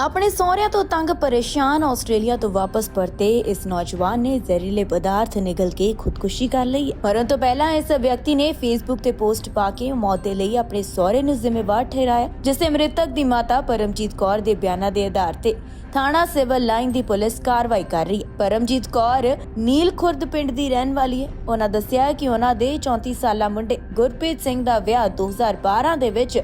ਆਪਣੇ ਸਹੁਰਿਆਂ ਤੋਂ ਤੰਗ ਪਰੇਸ਼ਾਨ ਆਸਟ੍ਰੇਲੀਆ ਤੋਂ ਵਾਪਸ ਪਰਤੇ ਇਸ ਨੌਜਵਾਨ ਨੇ ਜ਼ਹਿਰੀਲੇ ਪਦਾਰਥ ਨਿਗਲ ਕੇ ਖੁਦਕੁਸ਼ੀ ਕਰ ਲਈ। ਮਰਨ ਤੋਂ ਪਹਿਲਾਂ ਇਸ ਵਿਅਕਤੀ ਨੇ ਫੇਸਬੁੱਕ ਤੇ ਪੋਸਟ ਪਾ ਕੇ ਮੌਤ ਦੇ ਲਈ ਆਪਣੇ ਸਹੁਰੇ ਨੂੰ ਜ਼ਿੰਮੇਵਾਰ ਠਹਿਰਾਇਆ, ਜਿਸ ਮ੍ਰਿਤਕ ਦੀ ਮਾਤਾ ਪਰਮਜੀਤ ਕੌਰ ਦੇ ਬਿਆਨਾਂ ਦੇ ਆਧਾਰ ਤੇ ਥਾਣਾ ਸਿਵਲ ਲਾਈਨ ਦੀ ਪੁਲਿਸ ਕਾਰਵਾਈ ਕਰ ਰਹੀ। ਹੈ ਪਰਮਜੀਤ ਕੌਰ ਨੀਲ ਖੁਰਦ ਪਿੰਡ ਦੀ ਰਹਿਣ ਵਾਲੀ ਹੈ। ਉਹਨਾਂ ਦੱਸਿਆ ਕਿ ਉਹਨਾਂ ਦੇ 34 ਸਾਲਾ ਮੁੰਡੇ ਗੁਰਪ੍ਰੀਤ ਸਿੰਘ ਦਾ ਵਿਆਹ 2012 ਦੇ ਵਿੱਚ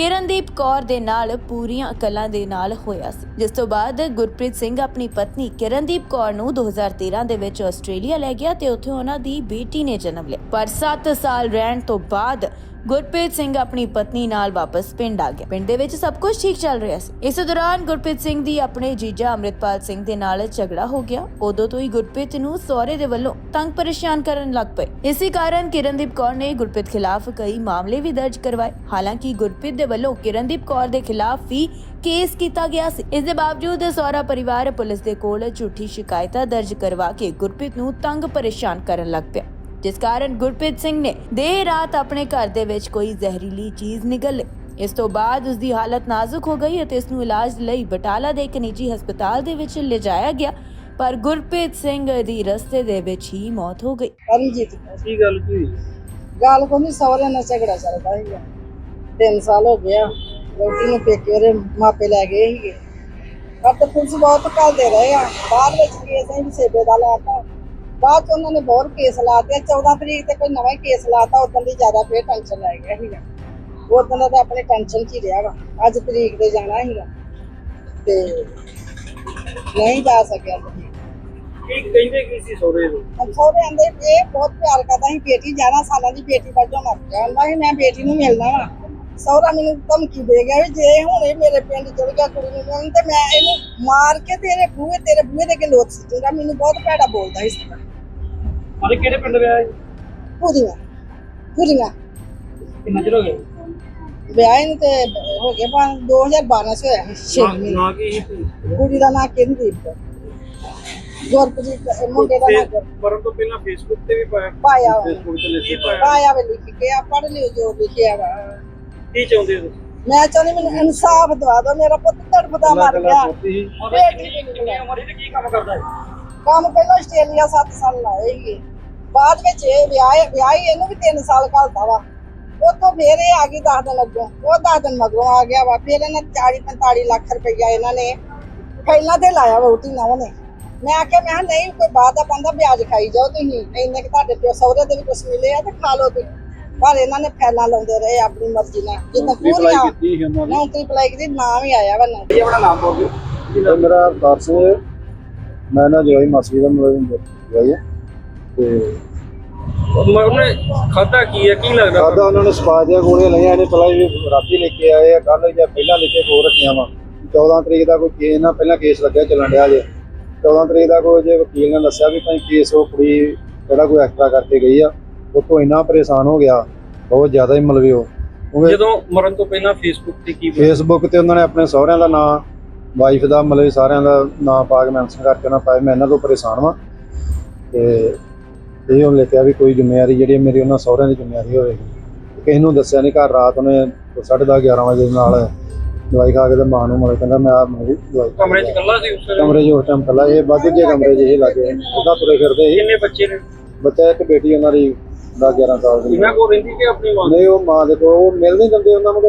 ਕਿਰਨਦੀਪ ਕੌਰ ਦੇ ਨਾਲ ਪੂਰੀਆਂ ਕਲਾਂ ਦੇ ਨਾਲ ਹੋਇਆ ਸੀ। ਜਿਸ ਤੋਂ ਬਾਅਦ ਗੁਰਪ੍ਰੀਤ ਸਿੰਘ ਆਪਣੀ ਪਤਨੀ ਕਿਰਨਦੀਪ ਕੌਰ ਨੂੰ 2013 ਦੇ ਵਿੱਚ ਆਸਟ੍ਰੇਲੀਆ ਲੈ ਗਿਆ ਤੇ ਉੱਥੇ ਉਹਨਾਂ ਦੀ ਬੇਟੀ ਨੇ ਜਨਮ ਲਿਆ। ਪਰ 7 ਸਾਲ ਰਹਿਣ ਤੋਂ ਬਾਅਦ ਗੁਰਪ੍ਰੀਤ ਸਿੰਘ ਆਪਣੀ ਪਤਨੀ ਨਾਲ ਵਾਪਸ ਪਿੰਡ ਆ ਗਿਆ। ਪਿੰਡ ਦੇ ਵਿੱਚ ਸਭ ਕੁਝ ਠੀਕ ਚੱਲ ਰਿਹਾ ਸੀ। ਇਸ ਦੌਰਾਨ ਗੁਰਪ੍ਰੀਤ ਸਿੰਘ ਦੀ ਆਪਣੇ ਜੀਜਾ ਅਮਰਿਤਪਾਲ ਸਿੰਘ ਦੇ ਨਾਲ ਝਗੜਾ ਹੋ ਗਿਆ। ਉਦੋਂ ਤੋਂ ਹੀ ਗੁਰਪ੍ਰੀਤ ਨੂੰ ਸਹੁਰੇ ਦੇ ਵੱਲੋਂ ਤੰਗ ਪਰੇਸ਼ਾਨ ਕਰਨ ਲੱਗ ਪਏ। ਇਸੇ ਕਾਰਨ ਕਿਰਨਦੀਪ ਕੌਰ ਨੇ ਗੁਰਪ੍ਰੀਤ ਖਿਲਾਫ ਕਈ ਮਾਮਲੇ ਵੀ ਦਰਜ ਕਰਵਾਏ। ਹਾਲਾਂਕਿ ਗੁਰਪ੍ਰੀਤ ਦੇ ਵੱਲੋਂ ਕਿਰਨਦੀਪ ਕੌਰ ਦੇ ਖਿਲਾਫ ਵੀ ਕੇਸ ਕੀਤਾ ਗਿਆ ਸੀ। ਇਸ ਦੇ ਬਾਵਜੂਦ ਸਹੁਰਾ ਪਰਿਵਾਰ ਪੁਲਿਸ ਦੇ ਕੋਲ ਝੂਠੀ ਸ਼ਿਕਾਇਤਾਂ ਦਰਜ ਕਰਵਾ ਕੇ ਗੁਰਪ੍ਰੀਤ ਨੂੰ ਤੰਗ ਪਰੇਸ਼ਾਨ ਕਰਨ ਲੱਗ ਪਿਆ। ਜਿਸ ਕਾਰਨ ਗੁਰਪ੍ਰੀਤ ਸਿੰਘ ਨੇ ਦੇਰ ਰਾਤ ਆਪਣੇ ਘਰ ਦੇ ਵਿੱਚ ਕੋਈ ਜ਼ਹਿਰੀਲੀ ਚੀਜ਼ ਨਿਗਲ ਲਈ। ਇਸ ਤੋਂ ਬਾਅਦ ਉਸ ਦੀ ਹਾਲਤ ਨਾਜ਼ੁਕ ਹੋ ਗਈ ਅਤੇ ਇਸ ਨੂੰ ਇਲਾਜ ਲਈ ਬਟਾਲਾ ਦੇ ਇੱਕ ਨਿੱਜੀ ਹਸਪਤਾਲ ਦੇ ਵਿੱਚ ਲਿਜਾਇਆ ਗਿਆ ਪਰ ਗੁਰਪ੍ਰੀਤ ਸਿੰਘ ਦੀ ਰਸਤੇ ਦੇ ਵਿੱਚ ਹੀ ਮੌਤ ਹੋ ਗਈ। ਪਰਮਜੀਤ ਕੀ ਗੱਲ ਕੀ ਹੋਈ? ਗੱਲ ਕੋਈ ਨਹੀਂ ਸਹੁਰਿਆਂ ਨਾਲ ਝਗੜਾ ਚੱਲਦਾ ਸੀਗਾ। ਤਿੰਨ ਸਾਲ ਹੋ ਗਿਆ ਰੋਟੀ ਨੂੰ ਪੇਕੇ ਉਹਦੇ ਮਾਪੇ ਲੈ ਗਏ ਸੀਗੇ। ਪਰ ਤੇ ਪੁਲਿਸ ਬਹੁਤ ਘੱਲਦੇ ਰਹੇ ਆ। ਬਾਅਦ ਵਿੱਚ ਕੇਸ ਅਸੀਂ ਸੇਬੇ ਦਾ ਲਾਤਾ। ਬਾਅਦ ਚ ਉਹਨਾਂ ਨੇ ਬਹੁਤ ਕੇਸ ਲਾਤੇ 14 ਤਰੀਕ ਤੇ ਕੋਈ ਨਵਾਂ ਕੇਸ ਲਾਤਾ ਉਦੋਂ ਦੀ ਜ਼ਿਆਦਾ ਫੇਰ ਟੈਨਸ਼ਨ ਲੈ ਗਿਆ ਸੀਗਾ। ਉਦੋਂ ਦਾ ਤਾਂ ਆਪਣੇ ਟੈਨਸ਼ਨ 'ਚ ਹੀ ਰਿਹਾ ਵਾ ਅੱਜ ਤਰੀਕ ਤੇ ਜਾਣਾ ਸੀਗਾ ਤੇ ਨਹੀਂ ਜਾ ਸਕਿਆ ਕੀ ਕਹਿੰਦੇ ਕੀ ਸੀ ਸੋਰੇ ਨੂੰ? ਸਹੁਰੇ ਆਂਦੇ ਇਹ ਬਹੁਤ ਪਿਆਰ ਕਰਦਾ ਸੀ ਬੇਟੀ 11 ਸਾਲਾਂ ਦੀ ਬੇਟੀ ਵਜੋਂ ਮਰ ਗਿਆ। ਆਂਦਾ ਸੀ ਮੈਂ ਬੇਟੀ ਨੂੰ ਮਿਲਣਾ ਵਾ। ਸਹੁਰਾ ਮੈਨੂੰ ਧਮਕੀ ਦੇ ਗਿਆ ਵੀ ਜੇ ਹੁਣ ਇਹ ਮੇਰੇ ਪਿੰਡ ਚੜ ਗਿਆ ਕੁੜੀ ਨੂੰ ਮਿਲਣ ਤੇ ਮੈਂ ਇਹਨੂੰ ਮਾਰ ਕੇ ਤੇਰੇ ਬੂਹੇ ਤੇਰੇ ਬੂਹੇ ਦੇ ਕੇ ਲੋਟ ਸਿੱਟੂਗਾ। ਮੈਨੂੰ ਬਹੁਤ ਭੈੜਾ ਬੋਲਦਾ ਸੀ ਅਰੇ ਕਿਹੜੇ ਪਿੰਡ ਵਿਆਹ ਹੈ? ਪੂਰੀਆਂ ਪੂਰੀਆਂ ਕਿੰਨਾ ਚਿਰ ਹੋ ਗਿਆ ਵਿਆਹ ਨੂੰ ਤੇ ਹੋ ਗਿਆ ਪਾ 2012 ਚ ਹੋਇਆ ਛੇ ਨਾ- ਮਹੀਨੇ। ਨਾ ਕੀ ਸੀ ਕੁੜੀ ਦਾ ਨਾਂ ਕਿੰਦੀਪ ਗੁਰਪ੍ਰੀਤ ਮੁੰਡੇ ਦਾ ਨਾਂ ਗੁਰ- ਮਰਨ ਤੋਂ ਪਹਿਲਾਂ ਫੇਸਬੁੱਕ ਤੇ ਵੀ ਪਾਇਆ। ਪਾਇਆ ਵਾ। ਫੇਸਬੁੱਕ ਤੇ ਲਿਖੀ ਪਾਇਆ। ਪਾਇਆ ਵੇ ਲਿਖ ਕੇ ਆ ਪੜ੍ਹ ਲਿਓ ਜੋ ਲਿਖਿਆ ਵਾ। ਕੀ ਚਾਹੁੰਦੇ ਹੋ ਤੁਸੀਂ? ਮੈਂ ਚਾਹੁੰਦੀ ਮੈਨੂੰ ਇਨਸਾਫ ਦਵਾ ਦਿਓ ਮੇਰਾ ਪੁੱਤ ਤੜਫਦਾ ਮਰ ਗਿਆ। ਬੇਟੀ ਕਿੰਨੀ ਕਿੰਨੀ ਉਮਰ ਤੇ ਕੀ ਕੰਮ ਕਰਦਾ ਹੈ ਕੰਮ ਪਹਿਲਾਂ ਆਸਟ੍ਰੇਲੀਆ 7 ਸਾਲ ਲਾਏ ਸੀਗੇ ਬਾਅਦ ਵਿੱਚ ਇਹ ਵਿਆਹ ਵਿਆਹੀ ਇਹਨੂੰ ਵੀ 3 ਸਾਲ ਘਲਦਾ ਵਾ। ਉੱਥੋਂ ਫੇਰ ਇਹ ਆ ਗਈ 10 ਦਿਨ ਅੱਗੋਂ ਉਹ 10 ਦਿਨ ਮਗਰੋਂ ਆ ਗਿਆ ਵਾ। ਫਿਰ ਇਹਨਾਂ 40 45 ਲੱਖ ਰੁਪਈਆ ਇਹਨਾਂ ਨੇ ਪਹਿਲਾਂ ਤੇ ਲਾਇਆ ਵੋਟੀ ਨਾ ਉਹਨੇ। ਮੈਂ ਆਖਿਆ ਮੈਂ ਨਹੀਂ ਕੋਈ ਬਾਤ ਦਾ ਬੰਦਾ ਵਿਆਜ ਖਾਈ ਜਾਓ ਤੁਸੀਂ। ਇੰਨੇ ਕਿ ਤੁਹਾਡੇ ਪਿਓ ਸਹੁਰੇ ਦੇ ਵੀ ਕੁਝ ਮਿਲੇ ਆ ਤੇ ਖਾ ਲਓ ਤੁਸੀਂ। ਪਰ ਇਹਨਾਂ ਨੇ ਫੈਲਾ ਲਾਉਂਦੇ ਰਹੇ ਆਪਣੀ ਮਰਜ਼ੀ ਨਾਲ। ਜਿੱਦਾਂ ਪੂਰੀਆਂ ਨੌਕਰੀ ਅਪਲਾਈ ਕੀਤੀ ਨਾਮ ਹੀ ਆਇਆ ਵਾ ਨਾ ਨੇ ਆਪਣਾ ਨਾਮ ਬੋਲ ਦਿਓ? ਮੇਰਾ ਅਵਤਾਰ ਸਿੰਘ ਮੈਂ ਨਾ ਜਵਾਈ ਮਾਸੀ ਦਾ ਮੁਲਾਜ਼ਮ ਜਵਾਈ ਹੈ। ਤੇ ਮੈਂ ਉਹਨੇ ਖਾਦਾ ਕੀ ਹੈ? ਕੀ ਲੱਗਦਾ ਖਾਦਾ ਉਹਨਾਂ ਨੇ ਸਪਾ ਦੀਆਂ ਗੋਲੀਆਂ ਲਈਆਂ ਨੇ ਪਹਿਲਾਂ ਵੀ ਰਾਤੀ ਲੈ ਕੇ ਆਏ ਆ ਕੱਲ ਜਾਂ ਪਹਿਲਾਂ ਲੈ ਕੇ ਰੱਖੀਆਂ ਵਾ। 14 ਤਰੀਕ ਦਾ ਕੋਈ ਕੇਸ ਨਾ ਪਹਿਲਾਂ ਕੇਸ ਲੱਗਿਆ ਚੱਲਣ ਡਿਆ ਜੇ। 14 ਤਰੀਕ ਦਾ ਕੋਈ ਜੇ ਵਕੀਲ ਨੇ ਦੱਸਿਆ ਵੀ ਭਾਈ ਕੇਸ ਉਹ ਕੁੜੀ ਜਿਹੜਾ ਕੋਈ ਐਕਸਟਰਾ ਕਰਕੇ ਗਈ ਆ ਉਹ ਤੋਂ ਇੰਨਾ ਪਰੇਸ਼ਾਨ ਹੋ ਗਿਆ ਬਹੁਤ ਜ਼ਿਆਦਾ ਹੀ ਮਲਵੇ ਉਹ। ਜਦੋਂ ਮਰਨ ਤੋਂ ਪਹਿਲਾਂ ਫੇਸਬੁੱਕ ਤੇ ਕੀ? ਫੇਸਬੁੱਕ ਤੇ ਉਹਨਾਂ ਨੇ ਆਪਣੇ ਸਹੁਰਿਆਂ ਦਾ ਨਾਂ ਵਾਈਫ ਦਾ ਮਤਲਬ ਸਾਰਿਆਂ ਦਾ ਨਾਂ ਪਾ ਕੇ ਮੈਂਸ਼ਨ ਕਰਕੇ ਉਹਨਾਂ ਪਾਇਆ ਮੈਂ ਇਹਨਾਂ ਤੋਂ ਪਰੇਸ਼ਾਨ ਵਾਂ। ਤੇ ਇਹ ਉਹਨੇ ਲਿਖਿਆ ਵੀ ਕੋਈ ਜ਼ਿੰਮੇਵਾਰੀ ਜਿਹੜੀ ਮੇਰੀ ਉਹਨਾਂ ਸਹੁਰਿਆਂ ਦੀ ਜ਼ਿੰਮੇਵਾਰੀ ਹੋਵੇਗੀ। ਕਿਸੇ ਨੂੰ ਦੱਸਿਆ ਨਹੀਂ ਘਰ ਰਾਤ ਉਹਨੇ 10:30 11 ਵਜੇ ਨਾਲ ਦਵਾਈ ਖਾ ਕੇ ਤੇ ਮਾਂ ਨੂੰ ਮਤਲਬ ਕਹਿੰਦਾ ਮੈਂ ਆਪ ਮੇਰੀ ਦਵਾਈ ਕਮਰੇ 'ਚ। ਇਕੱਲਾ ਸੀ ਉਸ ਕਮਰੇ 'ਚ ਉਸ ਟਾਈਮ ਕੱਲਾ ਇਹ ਬਾਕੀ ਜੇ ਕਮਰੇ 'ਚ ਇਹ ਲੱਗੇ ਉਹਦਾ ਤੁਰੇ ਫਿਰਦੇ ਸੀ। ਕਿੰਨੇ ਬੱਚੇ ਨੇ? ਬੱਚਾ ਇੱਕ ਬੇਟੀ ਉਹਨਾਂ ਦੀ 10 11 ਸਾਲ ਦੀ। ਇਹਨਾਂ ਕੋਲ ਰਹਿੰਦੀ ਕਿ ਆਪਣੀ ਮਾਂ? ਨਹੀਂ ਉਹ ਮਾਂ ਦੇ ਕੋਲ ਉਹ ਮਿਲ ਨਹੀਂ ਦਿੰਦੇ ਉਹਨਾਂ ਨੂੰ।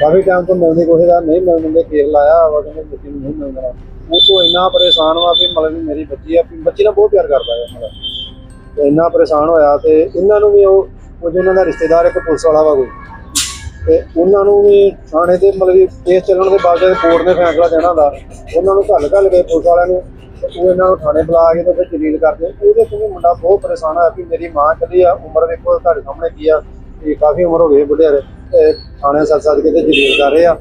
ਕਾਫੀ ਟਾਈਮ ਤੋਂ ਮਿਲਦੀ ਕੋਈ ਦਾ ਨਹੀਂ ਮਿਲ ਦਿੰਦੇ ਕੇਸ ਲਾਇਆ ਵਾ ਕਹਿੰਦੇ ਬੱਚੀ ਨੂੰ ਨਹੀਂ ਮਿਲਦਾ ਉਹ ਤੋਂ ਇੰਨਾ ਪਰੇਸ਼ਾਨ ਵਾ ਵੀ ਮਤਲਬ ਮੇਰੀ ਬੱਚੀ ਆ ਬੱਚੀ ਨਾਲ ਬਹੁਤ ਪਿਆਰ ਕਰਦਾ ਹੈ ਤੇ ਇੰਨਾ ਪਰੇਸ਼ਾਨ ਹੋਇਆ ਤੇ ਇਹਨਾਂ ਨੂੰ ਵੀ ਉਹ ਉਹ ਜੋ ਉਹਨਾਂ ਦਾ ਰਿਸ਼ਤੇਦਾਰ ਇੱਕ ਪੁਲਿਸ ਵਾਲਾ ਵਾ ਕੋਈ, ਤੇ ਉਹਨਾਂ ਨੂੰ ਵੀ ਥਾਣੇ ਤੇ ਮਤਲਬ ਵੀ ਕੇਸ ਚੱਲਣ ਦੇ ਬਾਅਦ ਕੋਰਟ ਨੇ ਫੈਸਲਾ ਦੇਣਾ ਹੁੰਦਾ ਉਹਨਾਂ ਨੂੰ ਘੱਲ ਘੱਲ ਕੇ ਪੁਲਿਸ ਵਾਲਿਆਂ ਨੂੰ, ਤੇ ਉਹ ਇਹਨਾਂ ਨੂੰ ਥਾਣੇ ਬੁਲਾ ਕੇ ਤੇ ਫਿਰ ਜਲੀਲ ਕਰਦੇ। ਉਹਦੇ ਤੋਂ ਵੀ ਮੁੰਡਾ ਬਹੁਤ ਪਰੇਸ਼ਾਨ ਹੋਇਆ ਵੀ ਮੇਰੀ ਮਾਂ ਚੱਲੀ ਆ, ਉਮਰ ਵੇਖੋ ਤੁਹਾਡੇ ਸਾਹਮਣੇ ਕੀ ਆ ਇਹ ਕਾਫੀ ਉਮਰ ਹੋ ਗਈ ਬੁੱਢੇ ਤੇ ਥਾਣੇ ਸੱਦ ਸੱਦ ਕੇ ਤੇ ਜਲੀਲ ਕਰ ਰਹੇ ਆ।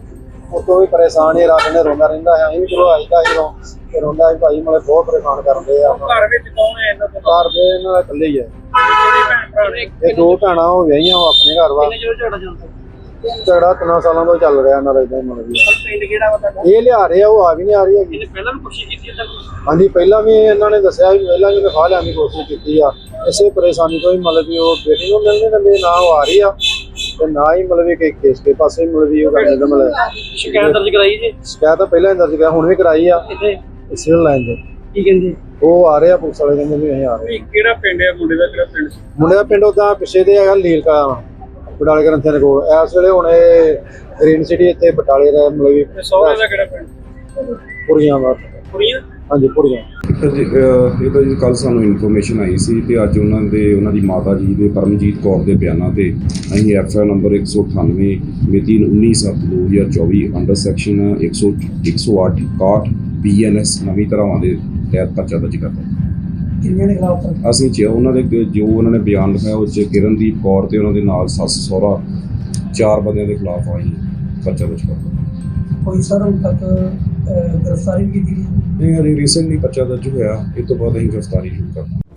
ਉਤੋਂ ਵੀ ਪਰੇਸ਼ਾਨ ਹੀ ਰਾਤ ਨੇ ਰੋਂਦਾ ਰਹਿੰਦਾ ਹੈ। ਅਸੀਂ ਵੀ ਚਲੋ ਆਈਦਾ ਜਦੋਂ ਤੇ ਰੋਂਦਾ ਵੀ ਭਾਈ ਮਤਲਬ ਬਹੁਤ ਪਰੇਸ਼ਾਨ ਕਰਦੇ ਆ ਘਰ ਵਿੱਚ ਕੌਣ ਹੈ ਇਹਨਾਂ ਤੋਂ? ਘਰ ਦੇ ਇਹਨਾਂ ਦਾ ਇਕੱਲੇ ਹੀ ਆ। ਕਿੰਨੇ ਭੈਣ ਭਰਾ ਨੇ? ਇਹ ਦੋ ਭੈਣਾਂ ਹੋ ਵਿਆਹੀਆਂ ਉਹ ਆਪਣੇ ਘਰ ਵਾ। ਕਿੰਨੇ ਝਗੜਾ ਤਿੰਨਾਂ ਸਾਲਾਂ ਤੋਂ ਚੱਲ ਰਿਹਾ ਇਹਨਾਂ ਦਾ ਇਦਾਂ ਹੀ ਮਤਲਬ ਵੀ ਪਿੰਡ ਕਿਹੜਾ ਵਾ ਤੁਹਾਡਾ? ਇਹ ਲਿਆ ਰਹੇ ਆ ਉਹ ਆ ਵੀ ਨਹੀਂ ਆ ਰਹੀ ਹੈਗੀ। ਇਹਨੇ ਪਹਿਲਾਂ ਵੀ ਕੋਸ਼ਿਸ਼ ਕੀਤੀ ਕੋਈ? ਹਾਂਜੀ ਪਹਿਲਾਂ ਵੀ ਇਹਨਾਂ ਨੇ ਦੱਸਿਆ ਵੀ ਪਹਿਲਾਂ ਵੀ ਲਿਖਾ ਲਿਆਉਣ ਦੀ ਕੋਸ਼ਿਸ਼ ਕੀਤੀ ਆ। ਇਸੇ ਪਰੇਸ਼ਾਨੀ ਤੋਂ ਹੀ ਮਤਲਬ ਵੀ ਉਹ ਬੇਟੀ ਨੂੰ ਮਿਲਣੇ ਦਿੰਦੇ ਨਾ ਉਹ ਆ ਰਹੀ ਆ। ਤੇ ਨਾ ਹੀ ਮਤਲਬ ਕਿ ਕੇਸ ਕੇ ਪਾਸੇ ਮਤਲਬ ਵੀ ਉਹ ਕਰਦੇ ਦਾ ਮਤਲਬ ਸ਼ਿਕਾਇਤ ਦਰਜ ਕਰਾਈ ਜੀ ਸ਼ਿਕਾਇਤ ਤਾਂ ਪਹਿਲਾਂ ਹੀ ਦਰਜ ਗਿਆ ਹੁਣ ਵੀ ਕਰਾਈ ਆ। ਇੱਥੇ ਸਿਵਲ ਲਾਈਨ ਤੇ ਕੀ ਕਹਿੰਦੇ? ਉਹ ਆ ਰਹੇ ਆ ਪੁਲਿਸ ਵਾਲੇ ਕਹਿੰਦੇ ਵੀ ਅਸੀਂ ਆ ਰਹੇ ਵੀ ਕਿਹੜਾ ਪਿੰਡ ਹੈ ਮੁੰਡੇ ਦਾ ਕਿਹੜਾ ਪਿੰਡ ਮੁੰਡੇ ਦਾ ਪਿੰਡ ਉਦਾਂ ਪਿੱਛੇ ਦੇ ਹੈਗਾ ਲੀਲਕਾ ਬਟਾਲੇ ਗ੍ਰੰਥੀਆਂ ਦੇ ਕੋਲ। ਇਸ ਵੇਲੇ ਹੁਣ ਇਹ ਗ੍ਰੀਨ ਸਿਟੀ ਇੱਥੇ ਬਟਾਲੇ ਦਾ ਮਤਲਬ ਤੇ ਸਹੁਰੇ ਦਾ ਕਿਹੜਾ ਪਿੰਡ? ਪੁਰੀਆਂ ਦਾ ਕੁੜੀਆਂ ਹਾਂਜੀ ਪੁਰੀਆਂ। ਤਾਂ ਜੀ, ਅਹ, ਇਹ ਤਾਂ ਜੀ ਕੱਲ ਸਾਨੂੰ ਇਨਫੋਰਮੇਸ਼ਨ ਆਈ ਸੀ ਤੇ ਅੱਜ ਉਹਨਾਂ ਦੇ ਉਹਨਾਂ ਦੀ ਮਾਤਾ ਜੀ ਦੇ ਪਰਮਜੀਤ ਕੌਰ ਦੇ ਬਿਆਨਾਂ ਤੇ ਅਸੀਂ ਐਫਆਈ ਨੰਬਰ 198 ਮਿਤੀ 19/7/2024 ਅੰਡਰ ਸੈਕਸ਼ਨ 100 108 61 ਬੀਐਨਐਸ ਨਵੀਂ ਧਾਰਾਵਾਂ ਦੇ ਤਹਿਤ ਪਰਚਾ ਦਰਜ ਕਰਤਾ ਕਿੰਨੇ ਦੇ ਖਿਲਾਫ ਅਸੀਂ ਚ ਉਹਨਾਂ ਦੇ ਕ- ਜੋ ਉਹਨਾਂ ਨੇ ਬਿਆਨ ਲਿਖਾਇਆ ਉਹ ਚ ਕਿਰਨਦੀਪ ਕੌਰ ਤੇ ਉਹਨਾਂ ਦੇ ਨਾਲ ਸੱਸ ਸਹੁਰਾ ਚਾਰ ਬੰਦਿਆਂ ਦੇ ਖਿਲਾਫ ਆਈ ਪਰਚਾ ਦਰਜ ਕਰਤਾ ਕੋਈ ਸਰ ਹੁਣ ਤੱਕ ਗ੍ਰਿਫਤਾਰੀ ਕੀਤੀ ਗਈ। ਇਹ ਹਰੀ ਰੀਸੈਂਟਲੀ ਪਰਚਾ ਦਰਜ ਹੋਇਆ। ਇਹ ਤੋਂ ਬਾਅਦ ਅਸੀਂ ਗ੍ਰਿਫਤਾਰੀ ਸ਼ੁਰੂ ਕਰਤਾ